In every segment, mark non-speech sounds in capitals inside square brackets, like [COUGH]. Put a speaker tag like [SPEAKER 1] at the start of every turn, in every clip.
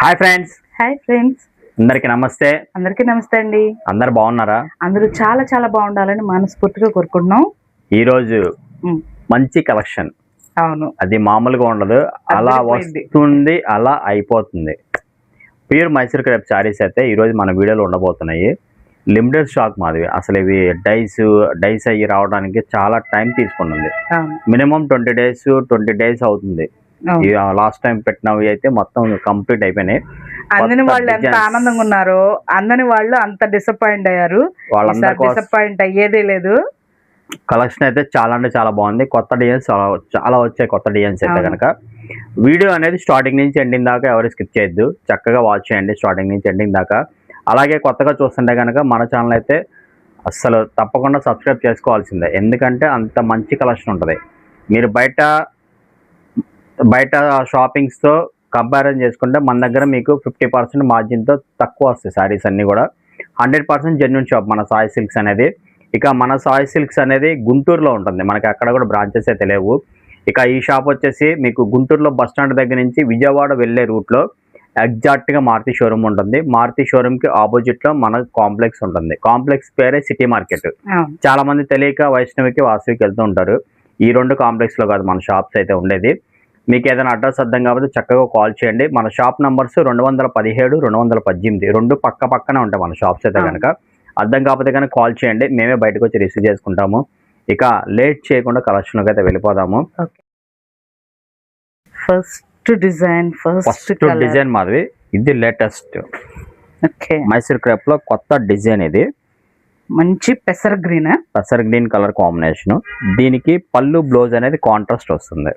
[SPEAKER 1] Hi friends.
[SPEAKER 2] Hi friends.
[SPEAKER 1] అందరికి నమస్తే.
[SPEAKER 2] అందరికీ నమస్తే అండి.
[SPEAKER 1] అందరు బాగున్నారా?
[SPEAKER 2] అందరూ చాలా చాలా బాగుండాలని మనస్ఫూర్తిగా కోరుకుంటున్నాం.
[SPEAKER 1] ఈ రోజు మంచి కలెక్షన్.
[SPEAKER 2] అవును.
[SPEAKER 1] అది మామూలుగా ఉండదు. అలా. వస్తుంది అలా అయిపోతుంది. ప్యూర్ మైసూర్ క్రేప్ శారీస్ అయితే ఈ రోజు మన వీడియోలో ఉండబోతున్నాయి. లిమిటెడ్ స్టాక్ మాది. అసలు ఇవి డైస్ డైస్ అయ్యి రావడానికి చాలా టైం
[SPEAKER 2] అవును.
[SPEAKER 1] Minimum twenty days twenty days అవుతుంది. లాస్ట్ టైం పెట్టినవి అయితే మొత్తం కంప్లీట్ అయిపోయినాయి.
[SPEAKER 2] అందని వాళ్ళు ఎంత. ఆనందంగా ఉన్నారో అందని వాళ్ళు అంత డిసప్పాయింట్ అయ్యారు. డిసప్పాయింట్ అయ్యేదే లేదు.
[SPEAKER 1] కలెక్షన్ అయితే చాలా అంటే చాలా బాగుంది. కొత్త డిజైన్స్ చాలా చాలా వచ్చాయి కొత్త డిజైన్స్ అయితే. కనుక. వీడియో అనేది స్టార్టింగ్ నుంచి ఎండింగ్ దాకా ఎవరు స్కిప్ చేయొద్దు. చక్కగా వాచ్ చేయండి స్టార్టింగ్ నుంచి ఎండింగ్ దాకా. అలాగే కొత్తగా చూస్తుంటే కనుక మన ఛానల్ అయితే అస్సలు తప్పకుండా సబ్స్క్రైబ్ చేసుకోవాల్సిందే. ఎందుకంటే అంత మంచి కలెక్షన్ ఉంటుంది. మీరు బయట బయట షాపింగ్స్తో కంపారిజన్ చేసుకుంటే మన దగ్గర మీకు ఫిఫ్టీ పర్సెంట్ మార్జిన్తో తక్కువ వస్తాయి శారీస్ అన్నీ కూడా. హండ్రెడ్ పర్సెంట్ జెన్యున్ షాప్ మన సాయి సిల్క్స్ అనేది. ఇక మన సాయి సిల్క్స్ అనేది గుంటూరులో ఉంటుంది. మనకి అక్కడ కూడా బ్రాంచెస్ అయితే లేవు. ఇక ఈ షాప్ వచ్చేసి మీకు గుంటూరులో బస్ స్టాండ్ దగ్గర నుంచి విజయవాడ వెళ్ళే రూట్లో ఎగ్జాక్ట్గా మారుతి షోరూమ్ ఉంటుంది. మారుతి షోరూమ్కి ఆపోజిట్లో మన కాంప్లెక్స్ ఉంటుంది. కాంప్లెక్స్ పేరే సిటీ మార్కెట్ చాలా మంది తెలియక వైష్ణవికి వాసవికి వెళ్తూ ఉంటారు. ఈ రెండు కాంప్లెక్స్లో కాదు మన షాప్స్ అయితే ఉండేది. మీకు ఏదైనా అడ్రస్ అర్థం కాకపోతే చక్కగా కాల్ చేయండి. మన షాప్ నంబర్స్ రెండు వందల పదిహేడు రెండు వందల పద్దెనిమిది రెండు పక్క పక్కనే ఉంటాయి మన షాప్స్ అయితే. కనుక అర్థం కాకపోతే కనుక కాల్ చేయండి. మేమే బయటకు వచ్చి రిసీవ్ చేసుకుంటాము. ఇక లేట్ చేయకుండా కలెక్షన్కి అయితే వెళ్ళిపోదాము.
[SPEAKER 2] First design first
[SPEAKER 1] first design మాది. ఇది లేటెస్ట్.
[SPEAKER 2] ఓకే.
[SPEAKER 1] మైసూర్ క్రేప్లో కొత్త డిజైన్ ఇది.
[SPEAKER 2] మంచి పెసర గ్రీన్?
[SPEAKER 1] పసర్ గ్రీన్ కలర్ కాంబినేషన్. దీనికి పళ్ళు బ్లౌజ్ అనేది కాంట్రాస్ట్ వస్తుంది.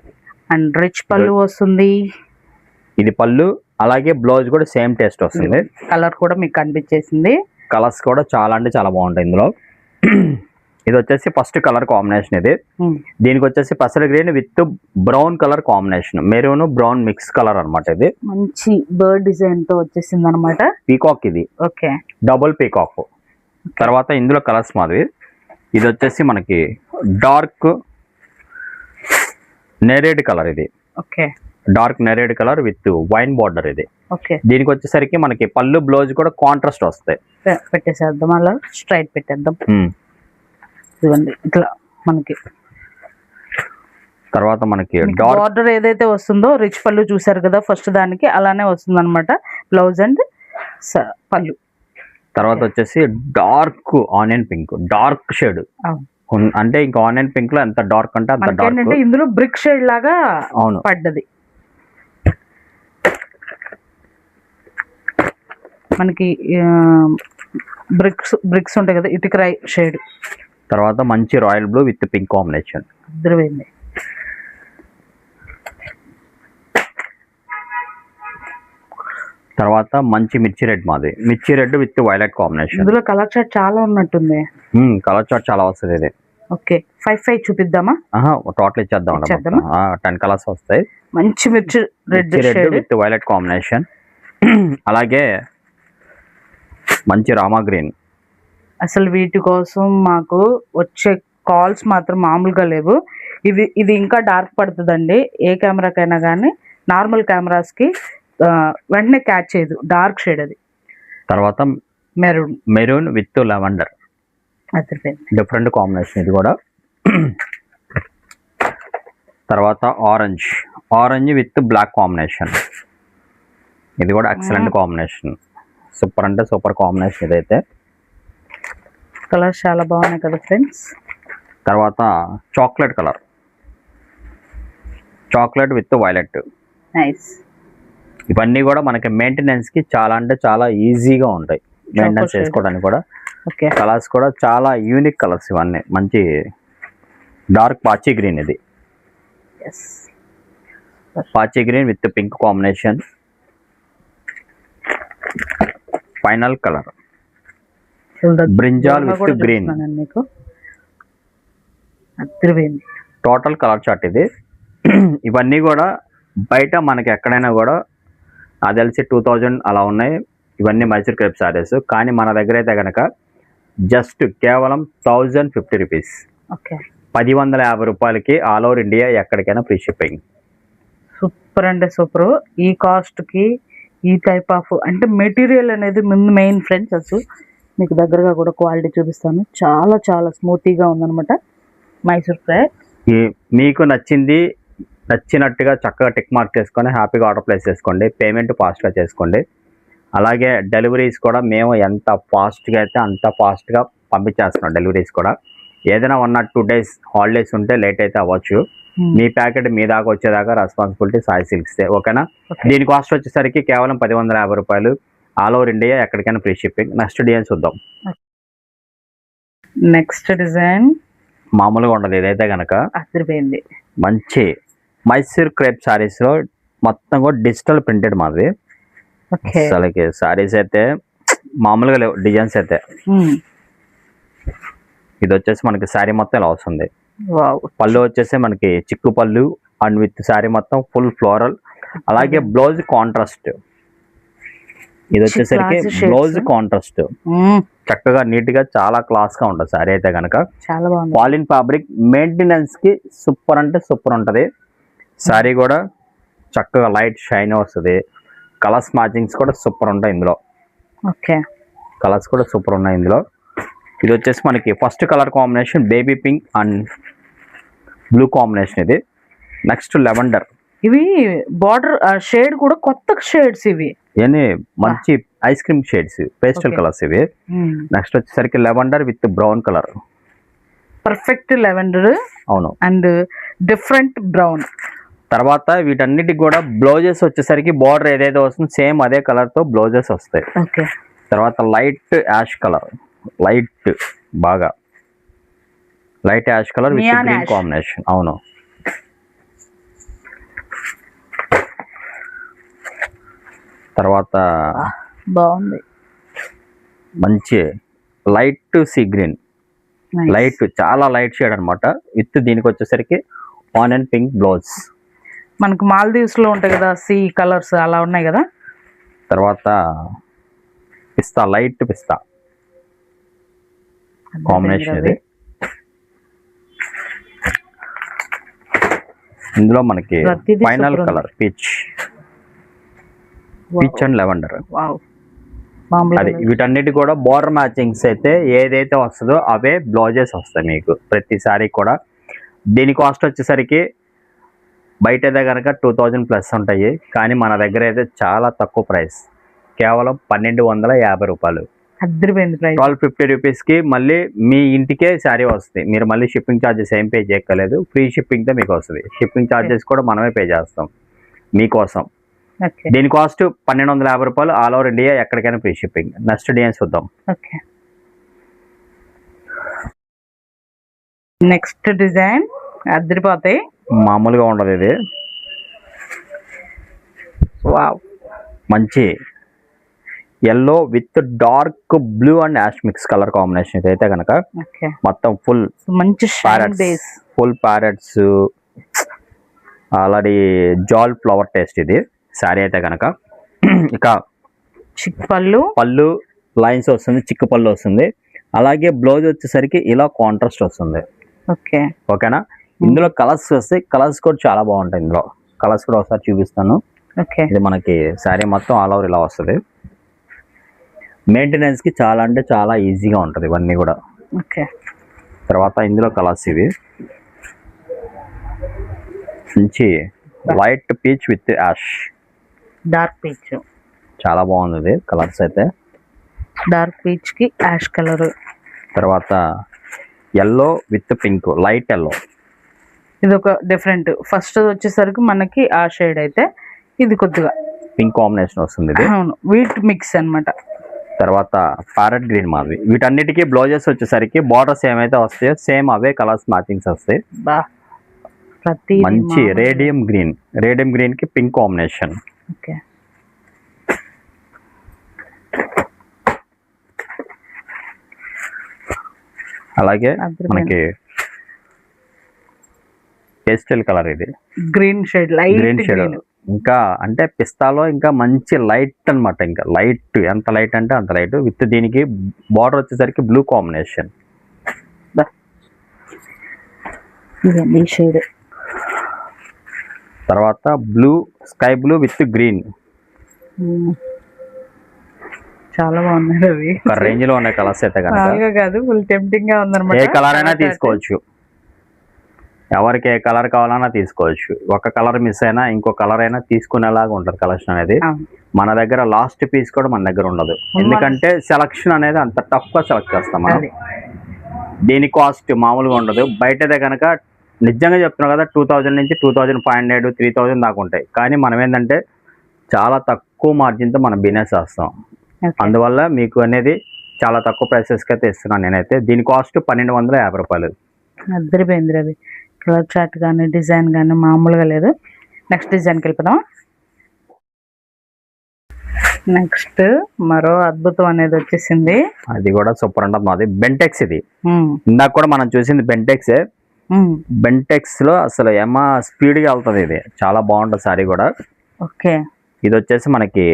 [SPEAKER 2] అండ్ రిచ్ పళ్ళు వస్తుంది.
[SPEAKER 1] ఇది పళ్ళు అలాగే బ్లౌజ్ కూడా సేమ్ టేస్ట్ వస్తుంది.
[SPEAKER 2] కలర్ కూడా మీకు కనిపించేసింది.
[SPEAKER 1] కలర్స్ కూడా చాలా అంటే చాలా బాగుంటాయి ఇందులో. [CLEARS THROAT] ఇది వచ్చేసి ఫస్ట్ కలర్ కాంబినేషన్ ఇది. దీనికి వచ్చేసి పసర green with brown colour combination. Maroon brown mix colour అన్నమాట ఇది.
[SPEAKER 2] మంచి బర్డ్ డిజైన్తో వచ్చేసింది అనమాట
[SPEAKER 1] పీకాక్ ఇది.
[SPEAKER 2] ఓకే.
[SPEAKER 1] Double peacock. తర్వాత ఇందులో కలర్స్ మాది. ఇది వచ్చేసి మనకి డార్క్ నెరేడ్ కలర్ ఇది.
[SPEAKER 2] ఓకే
[SPEAKER 1] డార్క్ నెరేడ్ కలర్ విత్ వైన్ బార్డర్ ఇది.
[SPEAKER 2] ఓకే
[SPEAKER 1] దీనికి వచ్చేసరికి మనకి పళ్ళు బ్లౌజ్ కూడా కాంట్రాస్ట్ వస్తాయి.
[SPEAKER 2] పెట్టేసేద్దాం. అలా స్ట్రైట్ పెట్టేద్దాం.
[SPEAKER 1] ఉమ్.
[SPEAKER 2] ఇదిగోండి ఇట్లా మనకి.
[SPEAKER 1] తర్వాత మనకి
[SPEAKER 2] బార్డర్ ఏదైతే వస్తుందో రిచ్ పళ్ళు చూసారు కదా ఫస్ట్ దానికి అలానే వస్తుంది అనమాట బ్లౌజ్ అండ్ పళ్ళు.
[SPEAKER 1] తర్వాత వచ్చేసి dark onion pink dark shade
[SPEAKER 2] అవును.
[SPEAKER 1] అంటే ఇంకా ఆనియన్ పింక్లో ఎంత డార్క్ అంటే అంత డార్క్.
[SPEAKER 2] మనకేంటంటే ఇందులో బ్రిక్ షేడ్ లాగా
[SPEAKER 1] అవును.
[SPEAKER 2] పడ్డది. మనకి బ్రిక్స్ బ్రిక్స్ ఉంటాయి కదా ఇటుకరాయి షేడ్.
[SPEAKER 1] తర్వాత మంచి royal blue with pink combination.
[SPEAKER 2] అద్దరిపోయింది
[SPEAKER 1] తర్వాత మంచి మిర్చి రెడ్ మాది. మిర్చి రెడ్ విత్ వైలెట్ కాంబినేషన్.
[SPEAKER 2] ఇందులో కలర్ చార్ట్ చాలా ఉన్నట్టుంది.
[SPEAKER 1] కలర్ చార్ట్ చాలా వస్తుంది ఇది.
[SPEAKER 2] ఓకే ఫైవ్ ఫైవ్ చూపిద్దామా?
[SPEAKER 1] టోటల్ ఇచ్చేద్దాం? టెన్ కలర్స్ వస్తాయి.
[SPEAKER 2] మంచి మిర్చి red
[SPEAKER 1] red with violet combination. అలాగే మంచి రామా గ్రీన్.
[SPEAKER 2] అసలు వీటి కోసం మాకు వచ్చే కాల్స్ మాత్రం మామూలుగా లేవు. ఇది ఇది ఇంకా డార్క్ పడుతుందండి. ఏ కెమెరాకైనా కానీ నార్మల్ కెమెరాస్కి వెంటనే క్యాచ్ చేయదు. డార్క్ షేడ్ అది.
[SPEAKER 1] తర్వాత
[SPEAKER 2] maroon
[SPEAKER 1] maroon with lavender different combination ఇది కూడా. తర్వాత orange orange with black combination ఇది కూడా ఎక్సలెంట్ కాంబినేషన్ సూపర్ అంటే సూపర్ కాంబినేషన్ ఇదైతే.
[SPEAKER 2] కలర్స్ చాలా బాగున్నాయి కదా ఫ్రెండ్స్
[SPEAKER 1] తర్వాత chocolate colour chocolate with violet
[SPEAKER 2] nice
[SPEAKER 1] ఇవన్నీ కూడా మనకి మెయింటెనెన్స్కి చాలా అంటే చాలా ఈజీగా ఉంటాయి. మెయింటెనెన్స్. చేసుకోవడానికి కూడా.
[SPEAKER 2] ఓకే
[SPEAKER 1] కలర్స్ కూడా చాలా యూనిక్ కలర్స్ ఇవన్నీ. మంచి డార్క్ పాచి గ్రీన్ ఇది. పాచి green with pink combination final colour brinjal with green total colour chart ఇది. [CLEARS THROAT] ఇవన్నీ కూడా బయట మనకి ఎక్కడైనా కూడా అది తెలిసి టూ థౌజండ్ అలా ఉన్నాయి. ఇవన్నీ మైసూర్ క్రేప్ సారీస్ కానీ మన దగ్గర అయితే కనుక జస్ట్ కేవలం థౌజండ్ ఫిఫ్టీ రూపీస్.
[SPEAKER 2] ఓకే.
[SPEAKER 1] పది వందల యాభై రూపాయలకి ఆల్ ఓవర్ ఇండియా ఎక్కడికైనా ఫ్రీ షిప్పింగ్.
[SPEAKER 2] సూపర్ అంటే సూపర్. ఈ కాస్ట్కి ఈ టైప్ ఆఫ్ అంటే మెటీరియల్ అనేది ముందు మెయిన్ ఫ్రెండ్స్ అసలు. మీకు దగ్గరగా కూడా క్వాలిటీ చూపిస్తాను. చాలా చాలా స్మూతీగా ఉందన్నమాట మైసూర్ ఫ్రై
[SPEAKER 1] మీకు నచ్చింది నచ్చినట్టుగా చక్కగా టిక్ మార్క్ చేసుకొని హ్యాపీగా ఆర్డర్ ప్లేస్ చేసుకోండి. పేమెంట్ ఫాస్ట్గా చేసుకోండి. అలాగే డెలివరీస్ కూడా మేము ఎంత ఫాస్ట్గా అయితే అంత ఫాస్ట్గా పంపించేస్తున్నాం డెలివరీస్ కూడా. ఏదైనా one or two days holidays ఉంటే లేట్ అయితే అవ్వచ్చు. మీ ప్యాకెట్ మీ దాకా వచ్చేదాకా రెస్పాన్సిబిలిటీ సాయి సిల్క్స్దే ఓకేనా. దీని కాస్ట్ వచ్చేసరికి కేవలం పది వందల యాభై రూపాయలు. ఆల్ ఓవర్ ఇండియా ఎక్కడికైనా ఫ్రీ షిప్పింగ్. నెక్స్ట్ డిజైన్ చూద్దాం.
[SPEAKER 2] నెక్స్ట్ డిజైన్
[SPEAKER 1] మామూలుగా ఉండదు. ఇదైతే కనుక మంచి మైసూర్ క్రేప్ సారీస్లో మొత్తం కూడా డిజిటల్ ప్రింటెడ్ మాది అసలుకి సారీస్ అయితే మామూలుగా లేవు డిజైన్స్ అయితే. ఇది వచ్చేసి మనకి శారీ మొత్తం ఇలా వస్తుంది. పళ్ళు వచ్చేసి మనకి చిక్కు పళ్ళు అండ్ విత్ శారీ మొత్తం ఫుల్ ఫ్లోరల్ అలాగే బ్లౌజ్ కాంట్రాస్ట్ ఇది వచ్చేసరికి. బ్లౌజ్ కాంట్రాస్ట్ చక్కగా నీట్గా చాలా క్లాస్గా ఉంటుంది శారీ అయితే కనుక
[SPEAKER 2] చాలా బాగుంది.
[SPEAKER 1] పాలిన్ ఫ్యాబ్రిక్ మెయింటెనెన్స్కి సూపర్ అంటే సూపర్ ఉంటది. శారీ కూడా చక్కగా లైట్ షైన్ వస్తుంది. కలర్స్ మ్యాచింగ్స్ కూడా సూపర్ ఉంటాయి ఇందులో.
[SPEAKER 2] ఓకే
[SPEAKER 1] కలర్స్ కూడా సూపర్ ఉన్నాయి ఇందులో. ఇది వచ్చేసి మనకి first colour combination baby pink and blue combination ఇది. నెక్స్ట్ లెవెండర్
[SPEAKER 2] ఇవి బార్డర్ షేడ్ కూడా కొత్త షేడ్స్ ఇవి.
[SPEAKER 1] మంచి ice cream shades pastel. Colours ఇవి. నెక్స్ట్ వచ్చేసరికి lavender with brown colour
[SPEAKER 2] perfect lavender
[SPEAKER 1] అవును.
[SPEAKER 2] అండ్ డిఫరెంట్ బ్రౌన్
[SPEAKER 1] తర్వాత వీటన్నిటికి కూడా బ్లౌజెస్ వచ్చేసరికి బార్డర్ ఏదైతే వస్తుందో సేమ్ అదే కలర్తో బ్లౌజెస్ వస్తాయి. తర్వాత లైట్ యాష్ కలర్ లైట్ బాగా. Light ash colour with green. Combination. అవును. తర్వాత
[SPEAKER 2] బాగుంది.
[SPEAKER 1] మంచి లైట్ సీ గ్రీన్. లైట్ చాలా లైట్ షేడ్ అన్నమాట. విత్ దీనికి వచ్చేసరికి ఆన్ అండ్ పింక్ బ్లౌజ్.
[SPEAKER 2] మనకు మాల్దీవ్స్లో ఉంటాయి కదా సీ కలర్స్ అలా ఉన్నాయి కదా?
[SPEAKER 1] తర్వాత పిస్తా లైట్ పిస్తా. కాంబినేషన్ ఇది. ఇందులో మనకి final. Colour peach. Peach and lavender. అది వీటన్నిటి కూడా బోర్డర్ మ్యాచింగ్స్ అయితే ఏదైతే వస్తుందో అవే బ్లౌజెస్ వస్తాయి మీకు. ప్రతిసారి కూడా దీని కాస్ట్ వచ్చేసరికి బయట అయితే కనుక టూ థౌజండ్ ప్లస్ ఉంటాయి. కానీ మన దగ్గర అయితే చాలా తక్కువ ప్రైస్. కేవలం పన్నెండు వందల యాభై రూపాయలు.
[SPEAKER 2] అద్దరిపోయింది ప్రైస్.
[SPEAKER 1] ట్వెల్వ్ ఫిఫ్టీ రూపీస్కి మళ్ళీ మీ ఇంటికే శారీ వస్తుంది. మీరు మళ్ళీ షిప్పింగ్ ఛార్జెస్ ఏం పే చేయక్కర్లేదు. ఫ్రీ షిప్పింగ్తో మీకు వస్తుంది. షిప్పింగ్ ఛార్జెస్ కూడా మనమే పే చేస్తాం. మీకోసం. దీని కాస్ట్ పన్నెండు వందల యాభై రూపాయలు. ఆల్ ఓవర్ ఇండియా ఎక్కడికైనా ఫ్రీ షిప్పింగ్. నెక్స్ట్ డిజైన్స్ చూద్దాం.
[SPEAKER 2] ఓకే. Next design. అద్దరిపోతాయి.
[SPEAKER 1] మామూలుగా ఉండదు ఇది. మంచి. Yellow with dark blue and ash mix colour combination అయితే కనుక మొత్తం ఫుల్
[SPEAKER 2] మంచి
[SPEAKER 1] ప్యారెట్స్. Full parrots. అలాంటి జాల్ ఫ్లవర్ టేస్ట్ ఇది. శారీ అయితే కనుక ఇక
[SPEAKER 2] చిక్ పళ్ళు.
[SPEAKER 1] పళ్ళు లైన్స్ వస్తుంది చిక్కు పళ్ళు వస్తుంది. అలాగే బ్లౌజ్ వచ్చేసరికి ఇలా కాంట్రాస్ట్ వస్తుంది.
[SPEAKER 2] ఓకే.
[SPEAKER 1] ఓకేనా? ఇందులో కలర్స్ వస్తాయి కలర్స్ కూడా చాలా బాగుంటాయి ఇందులో. కలర్స్ కూడా ఒకసారి చూపిస్తాను. ఇది మనకి శారీ మొత్తం ఆల్ ఓవర్ ఇలా వస్తుంది. మెయింటెనెన్స్కి చాలా అంటే చాలా ఈజీగా ఉంటుంది ఇవన్నీ కూడా. తర్వాత ఇందులో కలర్స్ ఇవి. మంచి white peach with ash
[SPEAKER 2] dark peach
[SPEAKER 1] చాలా బాగుంది కలర్స్ అయితే.
[SPEAKER 2] డార్క్ పీచ్కి యాష్ కలర్
[SPEAKER 1] తర్వాత yellow with pink light yellow
[SPEAKER 2] ఇది ఒక డిఫరెంట్ ఫస్ట్ వచ్చేసరికి మనకి ఆ షేడ్ అయితే ఇది కొద్దిగా.
[SPEAKER 1] పింక్ కాంబినేషన్ వస్తుంది
[SPEAKER 2] అవును వీట్ మిక్స్ అన్నమాట.
[SPEAKER 1] తర్వాత ప్యారెట్ గ్రీన్ మాది. వీటన్నిటికీ బ్లౌజెస్ వచ్చేసరికి బార్డర్స్ ఏమైతే వస్తాయో సేమ్ అవే కలర్స్ మ్యాచింగ్స్ వస్తాయి.
[SPEAKER 2] బా ప్రతి
[SPEAKER 1] మంచి రేడియం గ్రీన్ రేడియం గ్రీన్కి పింక్ కాంబినేషన్
[SPEAKER 2] ఓకే.
[SPEAKER 1] అలాగే. మనకి పేస్టల్ కలర్ ఇది.
[SPEAKER 2] Green shade light
[SPEAKER 1] green shade. ఇంకా అంటే పిస్తాలో ఇంకా మంచి లైట్ అన్నమాట ఇంకా. లైట్ ఎంత లైట్ అంటే అంత లైట్. విత్ దీనికి బార్డర్ వచ్చేసరికి బ్లూ కాంబినేషన్.
[SPEAKER 2] షేడ్.
[SPEAKER 1] తర్వాత blue sky blue with green.
[SPEAKER 2] చాలా బాగున్నాయి
[SPEAKER 1] ఒక రేంజ్లో ఉన్నాయి కలర్స్ అయితే
[SPEAKER 2] కాదు ఫుల్ టెంప్టింగ్గా ఉందన్నమాట.
[SPEAKER 1] ఏ కలర్ అయినా తీసుకోవచ్చు. ఎవరికి ఏ కలర్ కావాలన్నా తీసుకోవచ్చు. ఒక కలర్ మిస్ అయినా ఇంకో కలర్ అయినా తీసుకునేలాగా ఉంటుంది కలెక్షన్ అనేది. మన దగ్గర లాస్ట్ పీస్ కూడా మన దగ్గర ఉండదు. ఎందుకంటే సెలక్షన్ అనేది అంత టఫ్గా సెలెక్ట్ చేస్తాం మనం. దీని కాస్ట్ మామూలుగా ఉండదు. బయటదే కనుక నిజంగా చెప్తున్నాం కదా టూ థౌజండ్ నుంచి two thousand five hundred three thousand దాకా ఉంటాయి. కానీ మనం ఏంటంటే చాలా తక్కువ మార్జిన్తో మనం బిజినెస్ చేస్తాం. అందువల్ల మీకు అనేది చాలా తక్కువ ప్రైసెస్కి అయితే ఇస్తున్నాను నేనైతే. దీని కాస్ట్ పన్నెండు వందల యాభై రూపాయలు.
[SPEAKER 2] అద్దరిపోయింది రవి. కలర్ చార్ట్ కానీ డిజైన్ కానీ మామూలుగా లేదు. నెక్స్ట్ డిజైన్కి వెళ్ళిపోదాం నెక్స్ట్ మరో అద్భుతం అనేది వచ్చేసింది.
[SPEAKER 1] అది కూడా సూపర్ ఉంటుంది మాది బెంటెక్స్ ఇది. ఇందాక కూడా మనం చూసింది బెంటెక్సే. బెంటెక్స్లో అసలు ఏమా స్పీడ్గా వెళ్తుంది ఇది. చాలా బాగుంటుంది సారీ కూడా.
[SPEAKER 2] ఓకే.
[SPEAKER 1] ఇది వచ్చేసి మనకి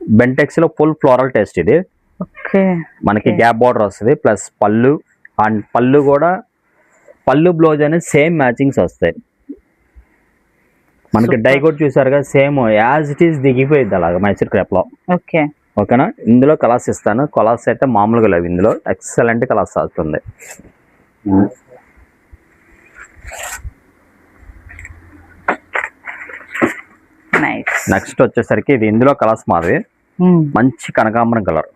[SPEAKER 1] బెంటెక్స్లో ఫుల్ ఫ్లోరల్ టేస్ట్ ఇది.
[SPEAKER 2] ఓకే.
[SPEAKER 1] మనకి. గ్యాప్ బార్డర్ వస్తుంది ప్లస్ పళ్ళు. అండ్ పళ్ళు కూడా పళ్ళు బ్లౌజ్ అనేది సేమ్ మ్యాచింగ్స్ వస్తాయి. మనకి
[SPEAKER 2] Super.
[SPEAKER 1] డై కూడా చూసారు కదా సేమ్ యాజ్ ఇట్ ఈస్ దిగిపోయింది అలాగా మైసూర్ క్రేప్లో
[SPEAKER 2] ఓకే.
[SPEAKER 1] ఓకేనా? ఇందులో కలర్స్ ఇస్తాను. కలర్స్ అయితే మామూలుగా లేవు ఇందులో. ఎక్సలెంట్ కలర్స్ వస్తుంది. నెక్స్ట్ వచ్చేసరికి ఇది ఇందులో కలర్స్ మాది. మంచి కనకాంబరం కలర్.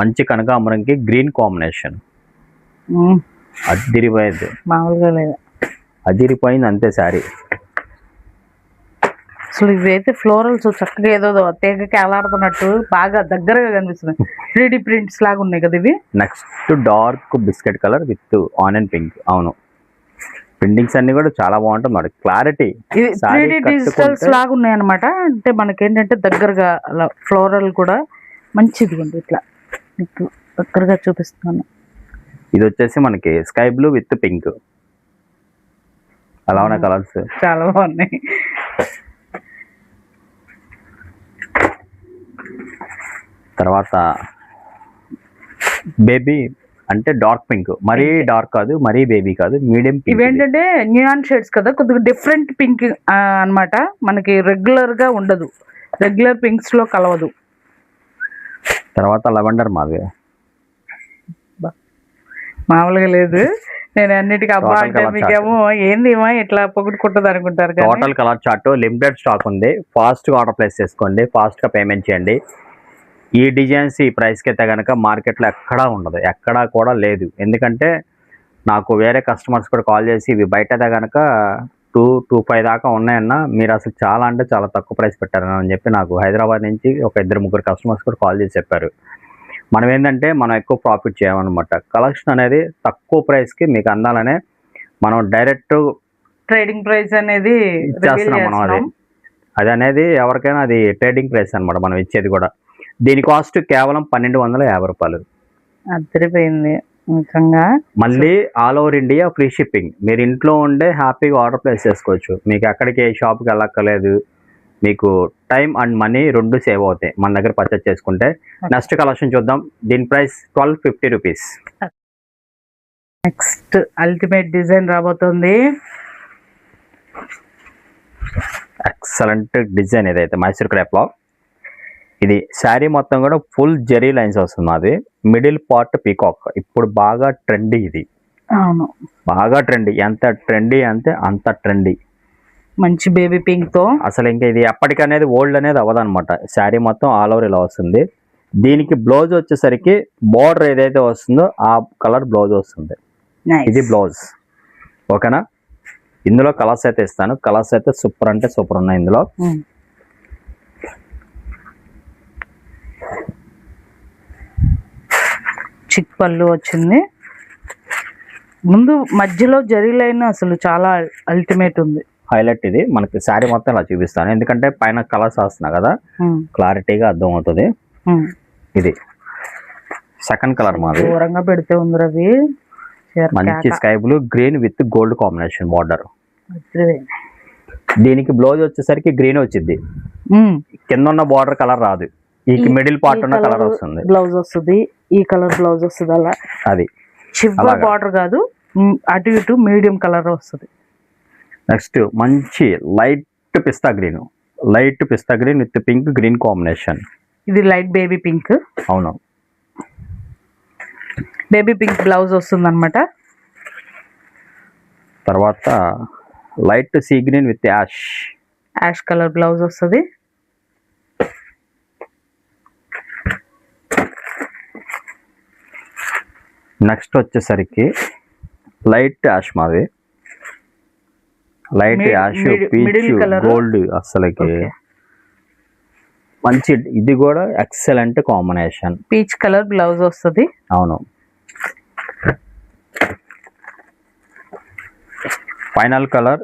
[SPEAKER 1] మంచి కనకాంబరంకి గ్రీన్ కాంబినేషన్. అదిరిపోయింది.
[SPEAKER 2] మామూలుగా లేదు.
[SPEAKER 1] అదిరిపోయింది అంతే శారీ
[SPEAKER 2] అసలు ఇవైతే ఫ్లోరల్స్ చక్కగా ఏదో తీగకి ఎలాడుతున్నట్టు బాగా దగ్గరగా కనిపిస్తుంది త్రీ డి ప్రింట్స్ లాగా ఉన్నాయి కదా ఇవి?
[SPEAKER 1] Next dark biscuit colour with onion pink. అవును. ప్రింటింగ్స్ అన్ని కూడా చాలా బాగుంటుంది క్లారిటీ
[SPEAKER 2] త్రీ డిజిటల్స్ లాగా ఉన్నాయి అనమాట అంటే మనకి ఏంటంటే దగ్గరగా అలా ఫ్లోరల్ కూడా మంచిది ఉంది ఇట్లా. మీకు దగ్గరగా చూపిస్తున్నాను.
[SPEAKER 1] ఇది వచ్చేసి మనకి స్కై బ్లూ విత్ పింక్. అలా ఉన్నాయి కలర్స్.
[SPEAKER 2] చాలా బాగున్నాయి.
[SPEAKER 1] తర్వాత బేబీ అంటే డార్క్ పింక్. మరీ డార్క్ కాదు మరీ బేబీ కాదు మీడియం పింక్.
[SPEAKER 2] ఇవేంటంటే న్యూయాన్ షేడ్స్ కదా కొద్దిగా డిఫరెంట్ పింక్ అన్నమాట. మనకి రెగ్యులర్గా ఉండదు. రెగ్యులర్ పింక్స్లో కలవదు.
[SPEAKER 1] తర్వాత లెవెండర్ మాది
[SPEAKER 2] మామూలుగా లేదు. నేను అన్నిటికీ అబ్బా అంటే మీకేమో ఏంది ఏమో ఇట్లా పొగుడుకుంటుంది అనుకుంటారు
[SPEAKER 1] total colour chart limited stock ఉంది. ఫాస్ట్గా ఆర్డర్ ప్లేస్ చేసుకోండి. ఫాస్ట్గా పేమెంట్ చేయండి. ఈ డిజైన్స్ ఈ ప్రైస్కి అయితే కనుక మార్కెట్లో ఎక్కడా ఉండదు. ఎక్కడా కూడా లేదు. ఎందుకంటే నాకు వేరే కస్టమర్స్ కూడా కాల్ చేసి ఇవి బయట కనుక టూ టూ ఫైవ్ దాకా ఉన్నాయన్న మీరు అసలు చాలా అంటే చాలా తక్కువ ప్రైస్ పెట్టారని అని చెప్పి నాకు హైదరాబాద్ నుంచి ఒక ఇద్దరు ముగ్గురు కస్టమర్స్ కూడా కాల్ చేసి చెప్పారు. మనం ఏంటంటే మనం ఎక్కువ ప్రాఫిట్ చేయమన్నమాట. కలెక్షన్ అనేది తక్కువ ప్రైస్కి మీకు అందాలనే మనం డైరెక్ట్
[SPEAKER 2] ట్రేడింగ్ ప్రైస్ అనేది
[SPEAKER 1] చేస్తున్నాం మనం అది. అది అనేది ఎవరికైనా అది ట్రేడింగ్ ప్రైస్ అన్నమాట మనం ఇచ్చేది కూడా. దీని కాస్ట్ కేవలం పన్నెండు వందల యాభై రూపాయలు.
[SPEAKER 2] అదిరిపోయింది నిజంగా
[SPEAKER 1] మళ్ళీ all over India free shipping మీరు ఇంట్లో ఉండే హ్యాపీగా ఆర్డర్ ప్లేస్ చేసుకోవచ్చు. మీకు ఎక్కడికి షాప్కి వెళ్ళక్కర్లేదు. మీకు టైం అండ్ మనీ రెండు సేవ్ అవుతాయి మన దగ్గర పర్చేస్ చేసుకుంటే. నెక్స్ట్ కలెక్షన్ చూద్దాం. దీని price twelve fifty rupees
[SPEAKER 2] next ultimate design రాబోతుంది.
[SPEAKER 1] ఎక్సలెంట్ డిజైన్ ఇదైతే మైసూర్ క్రేప్లో ఇది శారీ మొత్తం కూడా ఫుల్ జెరీ లైన్స్ వస్తుంది అది. మిడిల్ పార్ట్ పీకాక్ ఇప్పుడు బాగా ట్రెండీ ఇది.
[SPEAKER 2] అవును.
[SPEAKER 1] బాగా ట్రెండీ ఎంత ట్రెండీ అంటే అంత ట్రెండీ
[SPEAKER 2] మంచి బేబీ పింక్తో.
[SPEAKER 1] అసలు ఇంకా ఇది ఎప్పటికనేది ఓల్డ్ అనేది అవ్వదన్నమాట. శారీ మొత్తం ఆల్ ఓవర్ ఇలా వస్తుంది. దీనికి బ్లౌజ్ వచ్చేసరికి బార్డర్ ఏదైతే వస్తుందో ఆ కలర్ బ్లౌజ్ వస్తుంది. ఇది బ్లౌజ్ ఓకేనా ఇందులో కలర్స్ అయితే ఇస్తాను. కలర్స్ అయితే సూపర్ అంటే సూపర్ ఉన్నాయి ఇందులో.
[SPEAKER 2] ఉమ్. చిక్ పళ్ళు వచ్చింది. ముందు మధ్యలో జరీ లైన్ అసలు చాలా అల్టిమేట్ ఉంది.
[SPEAKER 1] హైలైట్ ఇది. మనకి శారీ మొత్తం ఇలా చూపిస్తాను. ఎందుకంటే పైన కలర్స్ వస్తున్నా కదా.
[SPEAKER 2] ఉమ్,
[SPEAKER 1] క్లారిటీగా అర్థం అవుతుంది
[SPEAKER 2] ఉమ్.
[SPEAKER 1] ఇది. సెకండ్ కలర్ మాది.
[SPEAKER 2] దూరంగా పెడితే ఉంది రవి
[SPEAKER 1] మంచి. Sky blue green with gold combination border. దీనికి బ్లౌజ్ వచ్చేసరికి గ్రీన్ వచ్చింది
[SPEAKER 2] ఉమ్.
[SPEAKER 1] కింద ఉన్న బార్డర్ కలర్ రాదు. ఈ మిడిల్ పార్ట్ ఉన్న కలర్ వస్తుంది.
[SPEAKER 2] బ్లౌజ్ వస్తుంది. ఈ కలర్ బ్లౌజ్ వస్తుంది అలా.
[SPEAKER 1] అది.
[SPEAKER 2] చివరి. బార్డర్ కాదు. అటు ఇటు మీడియం కలర్ వస్తుంది.
[SPEAKER 1] నెక్స్ట్ మంచి light pista green. Light pista green with pink green combination.
[SPEAKER 2] ఇది లైట్ బేబీ పింక్.
[SPEAKER 1] అవును.
[SPEAKER 2] బేబీ పింక్ బ్లౌజ్ వస్తుంది అనమాట
[SPEAKER 1] తర్వాత light sea green with ash.
[SPEAKER 2] Ash colour blouse వస్తుంది.
[SPEAKER 1] నెక్స్ట్ వచ్చేసరికి లైట్ యాష్ మాది. Light ash peach. గోల్డ్ అసలుకి. మంచి ఇది కూడా excellent combination.
[SPEAKER 2] Peach colour blouse వస్తుంది.
[SPEAKER 1] అవును. Final colour.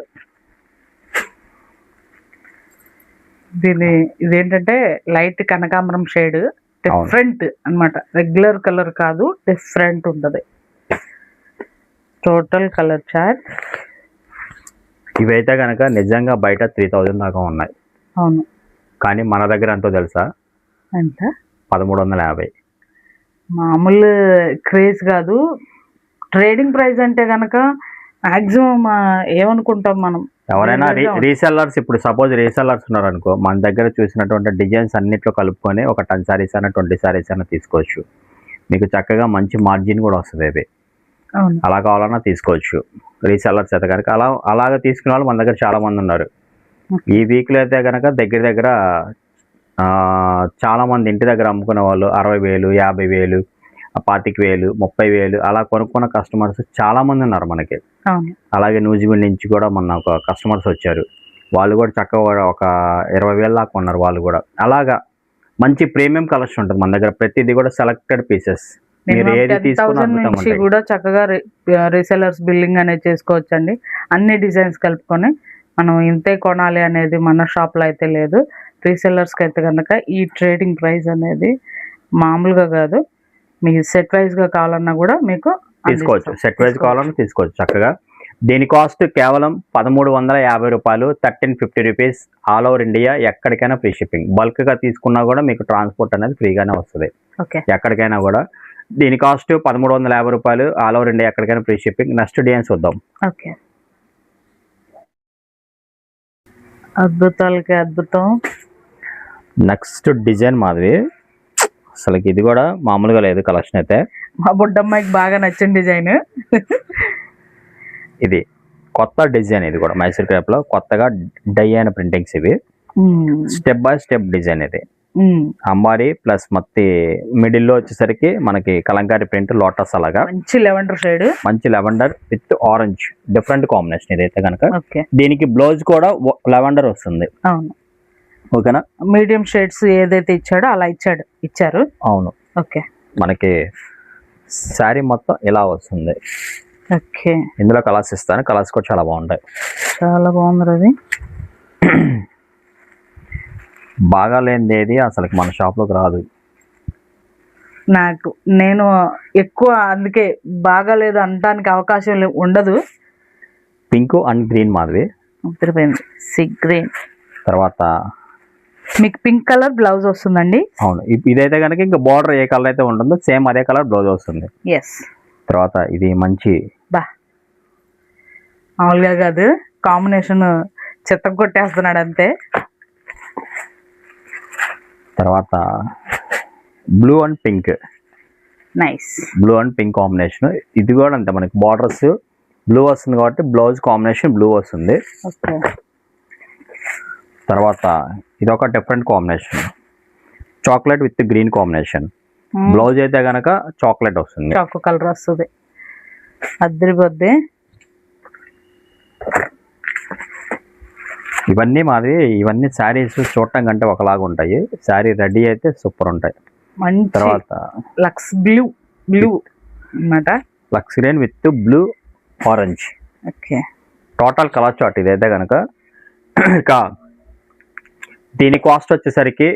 [SPEAKER 2] దీని ఇదేంటంటే లైట్ కనకాంబరం షేడ్. డిఫరెంట్ అన్నమాట. రెగ్యులర్ కలర్ కాదు డిఫరెంట్ ఉంటుంది. Total colour chart.
[SPEAKER 1] ఇవైతే కనుక నిజంగా బయట త్రీ థౌజండ్ దాకా ఉన్నాయి.
[SPEAKER 2] అవును.
[SPEAKER 1] కానీ మన దగ్గర ఎంతో తెలుసా?
[SPEAKER 2] ఎంత?
[SPEAKER 1] పదమూడు వందల యాభై.
[SPEAKER 2] మామూలు క్రేజ్ కాదు. ట్రేడింగ్ ప్రైస్ అంటే కనుక మాక్సిమం ఏమనుకుంటాం మనం?
[SPEAKER 1] ఎవరైనా. రీసెల్లర్స్ ఇప్పుడు సపోజ్ రీసెల్లర్స్ ఉన్నారు అనుకో మన దగ్గర చూసినటువంటి డిజైన్స్ అన్నిట్లో కలుపుకొని ఒక టెన్ సారీస్ అయినా ట్వంటీ సారీస్ అయినా తీసుకోవచ్చు. మీకు చక్కగా మంచి మార్జిన్ కూడా వస్తుంది అలా కావాలన్నా తీసుకోవచ్చు. రీసెల్లర్స్ అయితే కనుక అలా అలాగ తీసుకునే వాళ్ళు మన దగ్గర చాలా మంది ఉన్నారు. ఈ వీక్లో అయితే కనుక దగ్గర దగ్గర ఆ, చాలా మంది ఇంటి దగ్గర అమ్ముకునే వాళ్ళు అరవై వేలు యాభై వేలు పాతిక వేలు ముప్పై వేలు అలా కొనుక్కున్న కస్టమర్స్ చాలా మంది ఉన్నారు మనకి. అలాగే న్యూజిలాండ్ నుంచి కూడా మొన్న ఒక కస్టమర్స్ వచ్చారు. వాళ్ళు కూడా చక్కగా ఒక ఇరవై వేల దాకా ఉన్నారు వాళ్ళు కూడా. అలాగా మంచి ప్రీమియం కలెక్షన్ ఉంటుంది మన దగ్గర. ప్రతిదీ కూడా సెలెక్టెడ్ పీసెస్. మీరు ఏది
[SPEAKER 2] నుంచి కూడా చక్కగా రీసెలర్స్ బిల్లింగ్ అనేది చేసుకోవచ్చండి. అన్ని డిజైన్స్ కలుపుకొని మనం ఇంతే కొనాలి అనేది మన షాప్లో అయితే లేదు. రీసెల్లర్స్కి అయితే కనుక ఈ ట్రేడింగ్ ప్రైస్ అనేది మామూలుగా కాదు. మీకు సెట్ వైజ్గా కావాలన్నా కూడా మీకు
[SPEAKER 1] తీసుకోవచ్చు. Set wise. కావాలన్నా తీసుకోవచ్చు. చక్కగా. దీని కాస్ట్ కేవలం పదమూడు వందల యాభై రూపాయలు thirteen fifty rupees all over India ఎక్కడికైనా ఫ్రీ షిప్పింగ్ బల్క్గా తీసుకున్నా కూడా మీకు ట్రాన్స్పోర్ట్ అనేది ఫ్రీగానే వస్తుంది.
[SPEAKER 2] ఓకే.
[SPEAKER 1] ఎక్కడికైనా కూడా. దీని కాస్ట్ పదమూడు వందల యాభై రూపాయలు. ఆల్ ఓవర్ ఇండియా ఎక్కడికైనా ఫ్రీ షిప్పింగ్ నెక్స్ట్ డిజైన్ చూద్దాం.
[SPEAKER 2] ఓకే. అద్భుతాలకి అద్భుతం.
[SPEAKER 1] నెక్స్ట్ డిజైన్ మాది. అసలు ఇది కూడా మామూలుగా లేదు కలెక్షన్ అయితే.
[SPEAKER 2] మా బుడ్డమ్మాయికి బాగా నచ్చిన డిజైన్.
[SPEAKER 1] ఇది కొత్త డిజైన్ ఇది కూడా. మైసూర్ క్రేప్లో కొత్తగా డై అయిన ప్రింటింగ్స్ ఇవి. స్టెప్ బై స్టెప్ డిజైన్ ఇది. అంబారీ ప్లస్ మత్తి మిడిల్లో వచ్చేసరికి మనకి కలంకారీ ప్రింట్ లోటస్ అలాగా.
[SPEAKER 2] మంచి లెవెండర్ షేడ్.
[SPEAKER 1] మంచి lavender with orange different combination ఇదైతే కనుక
[SPEAKER 2] ఓకే.
[SPEAKER 1] దీనికి బ్లౌజ్ కూడా లెవెండర్ వస్తుంది.
[SPEAKER 2] అవును.
[SPEAKER 1] ఓకేనా?
[SPEAKER 2] మీడియం షేడ్స్ ఏదైతే ఇచ్చాడో అలా ఇచ్చాడు ఇచ్చారు.
[SPEAKER 1] అవును.
[SPEAKER 2] ఓకే.
[SPEAKER 1] మనకి శారీ మొత్తం ఇలా వస్తుంది.
[SPEAKER 2] ఓకే.
[SPEAKER 1] ఇందులో కలర్స్ ఇస్తాను. కలర్స్ కూడా చాలా బాగుంటాయి.
[SPEAKER 2] చాలా బాగుంది అది [CLEARS THROAT]
[SPEAKER 1] బాగా లేనిది ఏది అసలు మన షాప్లోకి రాదు.
[SPEAKER 2] నాకు నేను ఎక్కువ అందుకే బాగాలేదు అనడానికి అవకాశం ఉండదు.
[SPEAKER 1] Pink and green
[SPEAKER 2] sea green.
[SPEAKER 1] తర్వాత
[SPEAKER 2] మీకు పింక్ కలర్ బ్లౌజ్ వస్తుందండి.
[SPEAKER 1] అవును. ఇదైతే కనుక ఇంకా బార్డర్ ఏ కలర్ అయితే ఉంటుందో సేమ్ అదే కలర్ బ్లౌజ్ వస్తుంది.
[SPEAKER 2] ఎస్
[SPEAKER 1] తర్వాత ఇది మంచి
[SPEAKER 2] బా. మామూలుగా కాదు. కాంబినేషన్ చెత్త కొట్టేస్తున్నాడు అంతే
[SPEAKER 1] తర్వాత blue and pink
[SPEAKER 2] nice
[SPEAKER 1] blue and pink combination ఇది కూడా అంతే మనకి బార్డర్స్ బ్లూ వస్తుంది కాబట్టి బ్లౌజ్ కాంబినేషన్ బ్లూ వస్తుంది. తర్వాత ఇది ఒక different combination chocolate with green combination blouse అయితే కనుక చాక్లెట్ వస్తుంది.
[SPEAKER 2] చాకు కలర్ వస్తుంది. అద్దరిపోద్ది.
[SPEAKER 1] ఇవన్నీ మాది ఇవన్నీ శారీస్ చూడటం కంటే ఒకలాగా ఉంటాయి. శారీ రెడీ అయితే సూపర్ ఉంటాయి.
[SPEAKER 2] మంచి
[SPEAKER 1] తర్వాత
[SPEAKER 2] లక్స్ బ్లూ బ్లూ అన్నమాట.
[SPEAKER 1] Lux green with blue orange.
[SPEAKER 2] Okay.
[SPEAKER 1] Total colour chart ఇదైతే కనుక ఇక దీని కాస్ట్ వచ్చేసరికి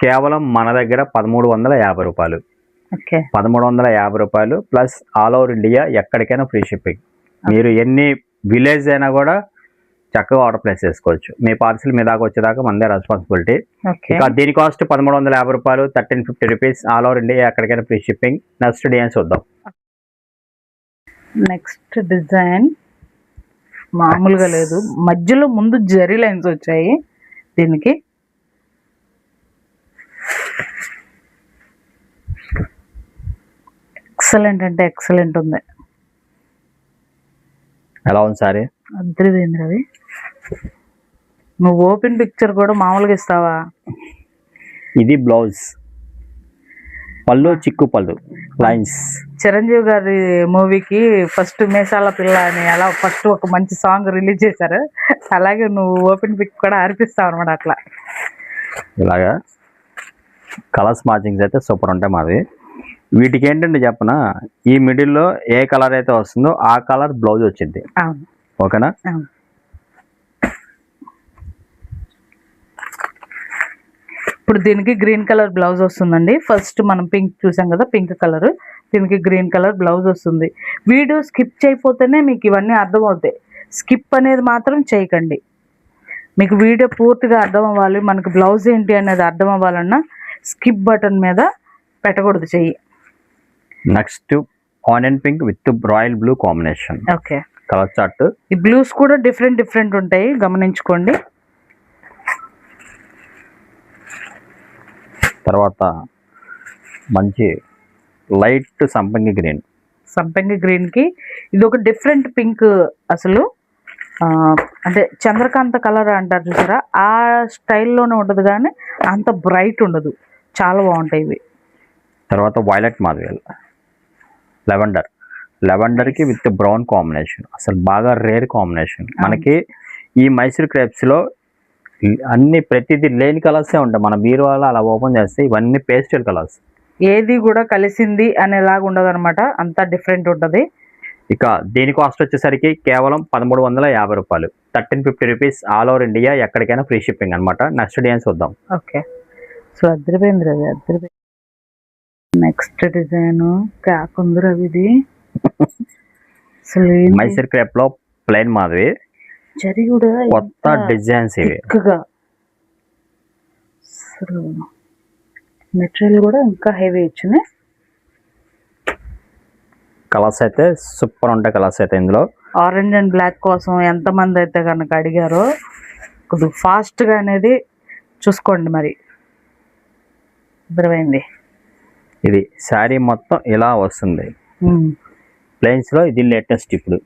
[SPEAKER 1] కేవలం మన దగ్గర పదమూడు వందల యాభై రూపాయలు.
[SPEAKER 2] ఓకే.
[SPEAKER 1] పదమూడు వందల యాభై రూపాయలు ప్లస్ ఆల్ ఓవర్ ఇండియా ఎక్కడికైనా ఫ్రీ షిప్పింగ్. మీరు ఎన్ని విలేజ్ అయినా కూడా చక్కగా ఆర్డర్ ప్లేస్ చేసుకోవచ్చు. మీ పార్సిల్ మీ దాకా వచ్చేదాకా మనదే రెస్పాన్సిబిలిటీ ఇక దీని కాస్ట్ పదమూడు వందల యాభై రూపాయలు thirteen fifty rupees all over India ఎక్కడికైనా ఫ్రీ షిప్పింగ్ నెక్స్ట్ డిజైన్ చూద్దాం.
[SPEAKER 2] నెక్స్ట్ డిజైన్ మామూలుగా లేదు. మధ్యలో ముందు జరీ లైన్స్ వచ్చాయి దీనికి. ఎక్సలెంట్ అంటే ఎక్సలెంట్ ఉంది.
[SPEAKER 1] ఎలా ఉంది సారీ?
[SPEAKER 2] అద్దరిదేంద్ర అది నువ్వు ఓపెన్ పిక్చర్ కూడా మామూలుగా ఇస్తావా?
[SPEAKER 1] ఇది బ్లౌజ్. పళ్ళు చిక్కు పళ్ళు. లైన్స్.
[SPEAKER 2] చిరంజీవి గారి మూవీకి ఫస్ట్ మేసాల పిల్ల అని అలా ఫస్ట్ ఒక మంచి సాంగ్ రిలీజ్ చేశారు. అలాగే నువ్వు ఓపెన్ పిక్ కూడా అర్పిస్తావు అనమాట అట్లా.
[SPEAKER 1] ఇలాగా. కలర్స్ మ్యాచింగ్స్ అయితే సూపర్ ఉంటాయి మాది వీటికి ఏంటంటే చెప్పన ఈ మిడిల్లో ఏ కలర్ అయితే వస్తుందో ఆ కలర్ బ్లౌజ్ వచ్చింది ఓకేనా?
[SPEAKER 2] ఇప్పుడు దీనికి గ్రీన్ కలర్ బ్లౌజ్ వస్తుందండి. ఫస్ట్ మనం పింక్ చూసాం కదా పింక్ కలర్. దీనికి గ్రీన్ కలర్ బ్లౌజ్ వస్తుంది. వీడియో స్కిప్ చేయకపోతేనే మీకు ఇవన్నీ అర్థమవుతాయి. స్కిప్ అనేది మాత్రం చేయకండి. మీకు వీడియో పూర్తిగా అర్థం అవ్వాలి మనకి బ్లౌజ్ ఏంటి అనేది అర్థం అవ్వాలన్నా స్కిప్ బటన్ మీద పెట్టకూడదు చెయ్యి.
[SPEAKER 1] Next onion pink with royal blue combination.
[SPEAKER 2] Okay.
[SPEAKER 1] Colour chart.
[SPEAKER 2] ఈ బ్లూస్ కూడా డిఫరెంట్ డిఫరెంట్ ఉంటాయి గమనించుకోండి.
[SPEAKER 1] తర్వాత మంచి లైట్ సంపంగి గ్రీన్.
[SPEAKER 2] సంపంగి గ్రీన్కి ఇది ఒక డిఫరెంట్ పింక్ అసలు. అంటే చంద్రకాంత కలర్ అంటారు చూసారా? ఆ స్టైల్లోనే ఉండదు కానీ అంత బ్రైట్ ఉండదు. చాలా బాగుంటాయి ఇవి.
[SPEAKER 1] తర్వాత వైలెట్ మాదిరి లెవెండర్. లెవెండర్కి విత్ బ్రౌన్ కాంబినేషన్. అసలు బాగా రేర్ కాంబినేషన్. మనకి ఈ మైసూర్ క్రేప్స్లో అన్ని ప్రతిదీ లేని కలర్సే ఉంటాయి. మన బీరువాలో అలా ఓపెన్ చేస్తే ఇవన్నీ పేస్టల్ కలర్స్
[SPEAKER 2] ఏది కూడా కలిసింది అనేలాగా ఉండదు అనమాట అంతా డిఫరెంట్ ఉంటుంది.
[SPEAKER 1] ఇక దీని కాస్ట్ వచ్చేసరికి కేవలం పదమూడు వందల యాభై రూపాయలు. Thirteen fifty rupees all over India ఎక్కడికైనా ఫ్రీ షిప్పింగ్ అనమాట నెక్స్ట్ డిజైన్ చూద్దాం.
[SPEAKER 2] ఓకే. సో అద్దరిపోయింది రవి అద్దరిపోయింది నెక్స్ట్ డిజైన్ క్యాక్ ఉంది రవి ఇది? [LAUGHS]
[SPEAKER 1] మైసూర్ క్రేప్లో ప్లెయిన్ మాదిరి
[SPEAKER 2] జరి కూడా
[SPEAKER 1] కొత్త డిజైన్స్ ఇవి.
[SPEAKER 2] థిక్గా అసలు మెటీరియల్ కూడా ఇంకా హెవీ ఇచ్చింది.
[SPEAKER 1] కలర్స్ అయితే సూపర్ ఉంటాయి కలర్స్ అయితే ఇందులో.
[SPEAKER 2] ఆరెంజ్ అండ్ బ్లాక్ కోసం ఎంతమంది అయితే కనుక అడిగారో కొద్దిగా ఫాస్ట్గా అనేది చూసుకోండి మరి. ఇద్దరమైంది
[SPEAKER 1] ఇది శారీ మొత్తం ఇలా వస్తుంది. ప్లెయిన్స్లో ఇది లేటెస్ట్ ఇప్పుడు.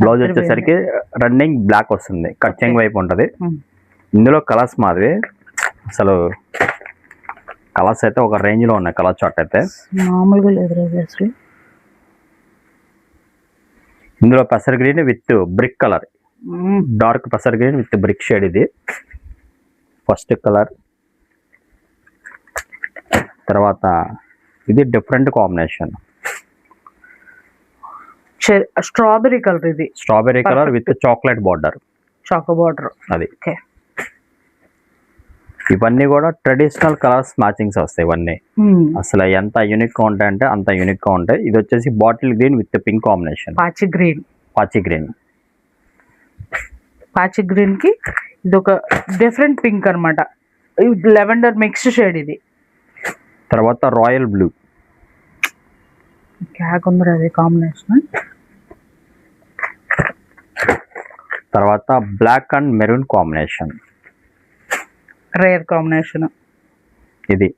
[SPEAKER 1] బ్లౌజ్ వచ్చేసరికి రన్నింగ్ బ్లాక్ వస్తుంది. కట్చింగ్ వైపు ఉంటుంది. ఇందులో కలర్స్ మాదిరి అసలు కలర్స్ అయితే ఒక రేంజ్లో ఉన్నాయి. కలర్ చార్ట్ అయితే.
[SPEAKER 2] మామూలుగా లేదు
[SPEAKER 1] ఇందులో పెసర్ green with brick colour dark పెసర్ green with brick shade ఇది. ఫస్ట్ కలర్ తర్వాత ఇది డిఫరెంట్ కాంబినేషన్
[SPEAKER 2] స్ట్రాబెరీ కలర్ ఇది.
[SPEAKER 1] Strawberry colour with chocolate border.
[SPEAKER 2] Choco border.
[SPEAKER 1] అది.
[SPEAKER 2] ఓకే.
[SPEAKER 1] ఇవన్నీ కూడా ట్రెడిషనల్ కలర్స్ మ్యాచింగ్స్ వస్తాయి ఇవన్నీ. అసలు ఎంత యూనిక్గా ఉంటాయంటే అంత యూనిక్గా ఉంటాయి. ఇది వచ్చేసి bottle green with pink combination
[SPEAKER 2] పాచి గ్రీన్
[SPEAKER 1] పాచి గ్రీన్
[SPEAKER 2] పాచి గ్రీన్కి ఇది ఒక డిఫరెంట్ పింక్ అనమాట లెవెండర్ మిక్స్ షేడ్ ఇది.
[SPEAKER 1] తర్వాత రాయల్ బ్లూ
[SPEAKER 2] క్యాక్ ఉంది అది కాంబినేషన్
[SPEAKER 1] తర్వాత black and maroon combination
[SPEAKER 2] rare combination
[SPEAKER 1] ఇది.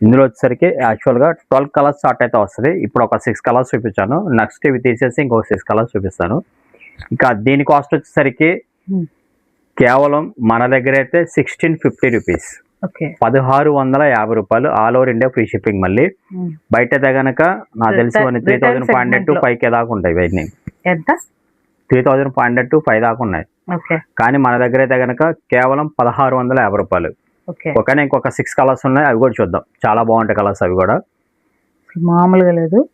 [SPEAKER 1] ఇందులో వచ్చేసరికి యాక్చువల్గా ట్వెల్వ్ కలర్స్ స్టార్ట్ అయితే వస్తుంది. ఇప్పుడు ఒక సిక్స్ కలర్స్ చూపించాను. నెక్స్ట్ ఇవి తీసేసి ఇంకో సిక్స్ కలర్స్ చూపిస్తాను. ఇంకా దీని కాస్ట్ వచ్చేసరికి కేవలం మన దగ్గర అయితే సిక్స్టీన్ ఫిఫ్టీ రూపీస్ పదహారు వందల యాభై రూపాయలు all over India free shipping మళ్ళీ. బయట అయితే నాకు తెలిసి three thousand five hundred to
[SPEAKER 2] segment లో.
[SPEAKER 1] ఫైవ్ కే దాకా ఉంటాయి ఇవన్నీ.
[SPEAKER 2] ఎంత?
[SPEAKER 1] Three thousand five hundred to five దాకా ఉన్నాయి. కానీ మన దగ్గర అయితే గనక కేవలం పదహారు వందల యాభై రూపాయలు.
[SPEAKER 2] ఓకే.
[SPEAKER 1] ఒకనే ఇంకొక సిక్స్ కలర్స్ ఉన్నాయి అవి కూడా చూద్దాం. చాలా బాగుంటాయి కలర్స్ అవి కూడా.
[SPEAKER 2] మామూలుగా లేదు.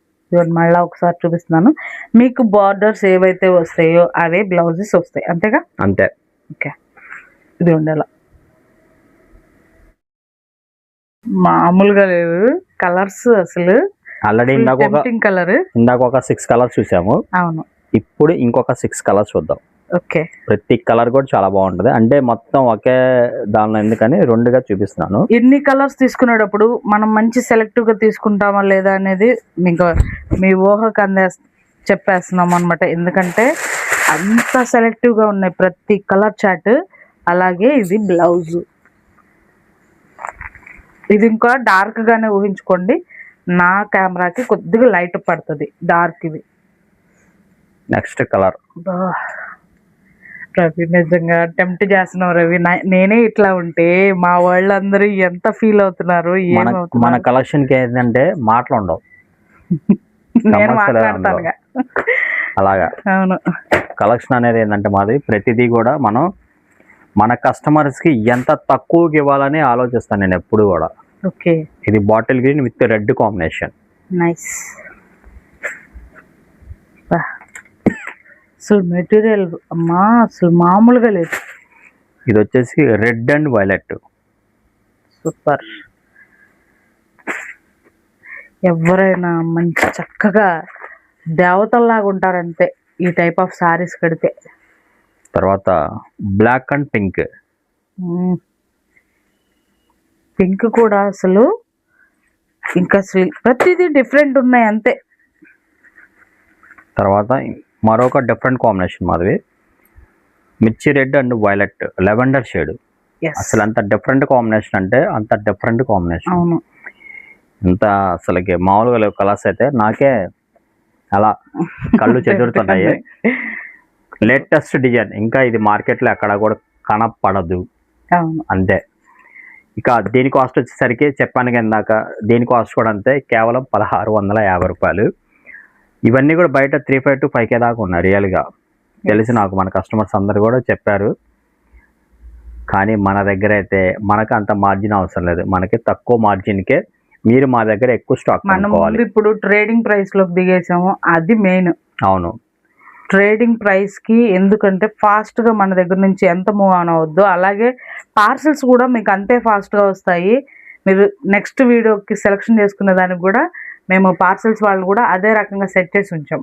[SPEAKER 2] మళ్ళీ ఒకసారి చూపిస్తున్నాను. మీకు బార్డర్స్ ఏవైతే వస్తాయో అవే బ్లౌజెస్ వస్తాయి. అంతేగా?
[SPEAKER 1] అంతే.
[SPEAKER 2] ఓకే. ఇది ఉండాల. మామూలుగా లేదు. కలర్స్ అసలు
[SPEAKER 1] ఆల్రెడీ ఇందాక
[SPEAKER 2] కలర్
[SPEAKER 1] ఇందాక ఒక సిక్స్ కలర్స్ చూసాము.
[SPEAKER 2] అవును.
[SPEAKER 1] ఇప్పుడు ఇంకొక సిక్స్ కలర్స్ చూద్దాం.
[SPEAKER 2] ఓకే.
[SPEAKER 1] ప్రతి కలర్ కూడా చాలా బాగుంటది. అంటే మొత్తం ఒకే దానిలో ఎందుకని రెండుగా చూపిస్తున్నాను.
[SPEAKER 2] ఎన్ని కలర్స్ తీసుకునేటప్పుడు మనం మంచి సెలెక్టివ్గా తీసుకుంటామా లేదా అనేది మీకు మీ ఊహకు అందే చెప్పేస్తున్నాం అనమాట ఎందుకంటే అంత సెలెక్టివ్గా ఉన్నాయి ప్రతి కలర్ చాట్ అలాగే ఇది బ్లౌజ్ ఇది ఇంకా డార్క్ గానే ఊహించుకోండి. నా కెమెరాకి కొద్దిగా లైట్ పడుతుంది డార్క్ ఇవి
[SPEAKER 1] నెక్స్ట్ కలర్.
[SPEAKER 2] రవి నిజంగా టెంప్ట్ చేస్తున్నావు రవి. నేనే ఇట్లా ఉంటే మా వాళ్ళందరూ ఎంత ఫీల్ అవుతున్నారు
[SPEAKER 1] మన కలెక్షన్కి ఏంటంటే మాటలు ఉండవు. [LAUGHS]
[SPEAKER 2] నేను
[SPEAKER 1] అలాగా.
[SPEAKER 2] అవును.
[SPEAKER 1] కలెక్షన్ అనేది ఏంటంటే మాది ప్రతిదీ కూడా మనం మన customers కి ఎంత తక్కువకి ఇవ్వాలని ఆలోచిస్తాను నేను ఎప్పుడు కూడా.
[SPEAKER 2] ఓకే.
[SPEAKER 1] ఇది bottle green with red combination
[SPEAKER 2] nice అసలు మెటీరియల్ అమ్మా అసలు మామూలుగా లేదు.
[SPEAKER 1] ఇది వచ్చేసి రెడ్ అండ్ వైలెట్.
[SPEAKER 2] సూపర్. ఎవరైనా మంచి చక్కగా దేవతల్లాగా ఉంటారంతే ఈ టైప్ ఆఫ్ సారీస్ కడితే.
[SPEAKER 1] తర్వాత బ్లాక్ అండ్ పింక్.
[SPEAKER 2] పింక్ కూడా అసలు ఇంకా అసలు ప్రతిదీ డిఫరెంట్ ఉన్నాయి అంతే.
[SPEAKER 1] తర్వాత మరొక డిఫరెంట్ కాంబినేషన్ మాది మిర్చి red and violet lavender shade అసలు అంత డిఫరెంట్ కాంబినేషన్ అంటే అంత డిఫరెంట్ కాంబినేషన్
[SPEAKER 2] అవును.
[SPEAKER 1] ఇంత అసలుకి మామూలుగా లేవు కలర్స్ అయితే నాకే అలా కళ్ళు [LAUGHS] చెదురుతున్నాయి. [LAUGHS] లేటెస్ట్ డిజైన్ ఇంకా ఇది మార్కెట్లో ఎక్కడ కూడా కనపడదు. అంతే. ఇక దీని కాస్ట్ వచ్చేసరికి చెప్పాను కదా ఇందాక దీని కాస్ట్ కూడా అంతే కేవలం పదహారు వందల యాభై రూపాయలు. ఇవన్నీ కూడా బయట three five to five K దాకా ఉన్నాయి రియల్గా తెలిసి నాకు మన కస్టమర్స్ అందరు కూడా చెప్పారు. కానీ మన దగ్గర అయితే మనకు అంత మార్జిన్ అవసరం లేదు. మనకి తక్కువ మార్జిన్కే మీరు మా దగ్గర ఎక్కువ స్టాక్
[SPEAKER 2] మనం ఇప్పుడు ట్రేడింగ్ ప్రైస్లోకి దిగేసాము. అది మెయిన్
[SPEAKER 1] అవును.
[SPEAKER 2] ట్రేడింగ్ ప్రైస్కి ఎందుకంటే ఫాస్ట్గా మన దగ్గర నుంచి ఎంత మూవ్ ఆన్ అవద్దు అలాగే పార్సల్స్ కూడా మీకు అంతే ఫాస్ట్గా వస్తాయి. మీరు నెక్స్ట్ వీడియోకి సెలెక్షన్ చేసుకునే దానికి కూడా మేము పార్సల్స్ వాళ్ళు కూడా అదే రకంగా సెట్ చేసి ఉంచాం.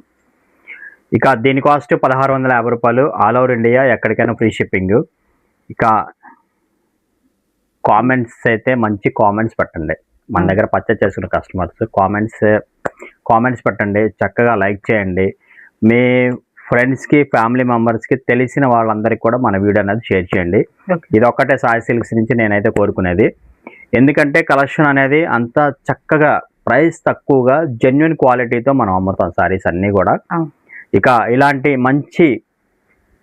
[SPEAKER 1] ఇక దీని కాస్ట్ పదహారు వందల యాభై రూపాయలు ఆల్ ఓవర్ ఇండియా ఎక్కడికైనా ఫ్రీ షిప్పింగ్ ఇక కామెంట్స్ అయితే మంచి కామెంట్స్ పెట్టండి. మన దగ్గర పర్చేస్ చేసుకున్న కస్టమర్స్ కామెంట్స్ కామెంట్స్ పెట్టండి. చక్కగా లైక్ చేయండి. మీ ఫ్రెండ్స్కి ఫ్యామిలీ మెంబర్స్కి తెలిసిన వాళ్ళందరికీ కూడా మన వీడియో అనేది షేర్ చేయండి. ఇది ఒక్కటే సాయి సిల్క్స్ నుంచి నేనైతే కోరుకునేది. ఎందుకంటే కలెక్షన్ అనేది అంత చక్కగా ప్రైస్ తక్కువగా జెన్యున్ క్వాలిటీతో మనం అమ్ముతాం సారీస్ అన్నీ కూడా. ఇక ఇలాంటి మంచి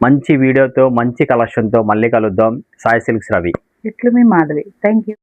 [SPEAKER 1] మంచి వీడియోతో మంచి కలెక్షన్తో మళ్ళీ కలుద్దాం. సాయి సిల్క్స్ రవి.
[SPEAKER 2] ఇట్లు మీ మాధవి. Thank you